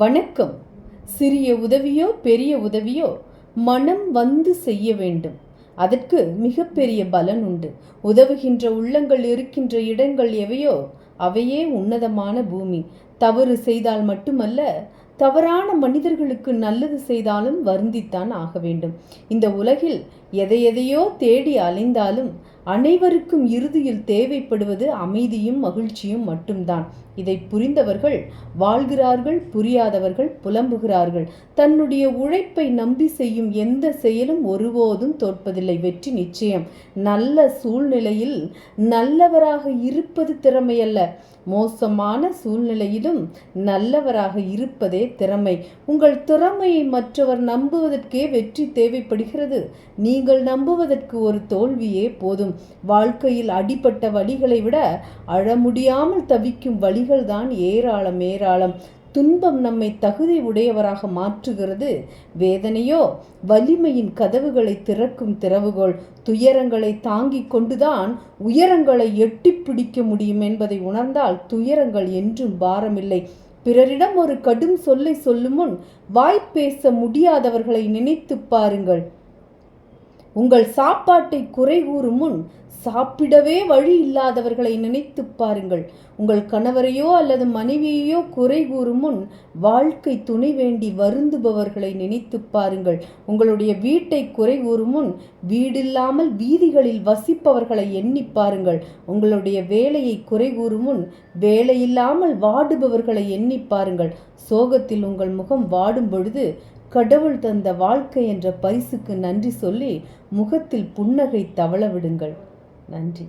வணக்கம். சிறிய உதவியோ பெரிய உதவியோ மனம் வந்து செய்ய வேண்டும். அதற்கு மிகப்பெரிய பலன் உண்டு. உதவுகின்ற உள்ளங்கள் இருக்கின்ற இடங்கள் எவையோ அவையே உன்னதமான பூமி. தவறு செய்தால் மட்டுமல்ல தவறான மனிதர்களுக்கு நல்லது செய்தாலும் வருந்தித்தான் ஆக வேண்டும். இந்த உலகில் எதை எதையோ தேடி அலைந்தாலும் அனைவருக்கும் இறுதியில் தேவைப்படுவது அமைதியும் மகிழ்ச்சியும் மட்டும்தான். இதை புரிந்தவர்கள் வாழ்கிறார்கள் புரியாதவர்கள் புலம்புகிறார்கள். தன்னுடைய உழைப்பை நம்பி செய்யும் எந்த செயலும் ஒருபோதும் தோற்பதில்லை. வெற்றி நிச்சயம். நல்ல சூழ்நிலையில் நல்லவராக இருப்பது திறமையல்ல. மோசமான சூழ்நிலையிலும் நல்லவராக இருப்பதே திறமை. உங்கள் திறமையை மற்றவர் நம்புவதற்கே வெற்றி தேவைப்படுகிறது. நீங்கள் நம்புவதற்கு ஒரு தோல்வியே போதும். வாழ்க்கையில் அடிப்பட்ட வழிகளை விட அழமுடியாமல் தவிக்கும் தவிக்கும் வழிகள்தான் ஏராளம் ஏராளம். துன்பம் நம்மை தகுதி உடையவராக மாற்றுகிறது. வேதனையோ வலிமையின் கதவுகளை திறக்கும் திறவுகோள். துயரங்களை தாங்கிக் கொண்டுதான் உயரங்களை எட்டி பிடிக்க முடியும் என்பதை உணர்ந்தால் துயரங்கள் என்றும் பாரமில்லை. பிறரிடம் ஒரு கடும் சொல்லை சொல்லும் முன் வாய்ப்பேச முடியாதவர்களை நினைத்து பாருங்கள். உங்கள் சாப்பாட்டை குறை கூறும் முன் சாப்பிடவே வழி இல்லாதவர்களை நினைத்து பாருங்கள். உங்கள் கணவரையோ அல்லது மனைவியையோ குறை கூறும் முன் வாழ்க்கை துணை வேண்டி வருந்துபவர்களை நினைத்து பாருங்கள். உங்களுடைய வீட்டை குறை கூறும் முன் வீடில்லாமல் வீதிகளில் வசிப்பவர்களை எண்ணி பாருங்கள். உங்களுடைய வேலையை குறை கூறும் முன் வேலையில்லாமல் வாடுபவர்களை எண்ணி பாருங்கள். சோகத்தில் உங்கள் முகம் வாடும் பொழுது கடவுள் தந்த வாழ்க்கை என்ற பரிசுக்கு நன்றி சொல்லி முகத்தில் புன்னகை தவள விடுங்கள். நன்றி.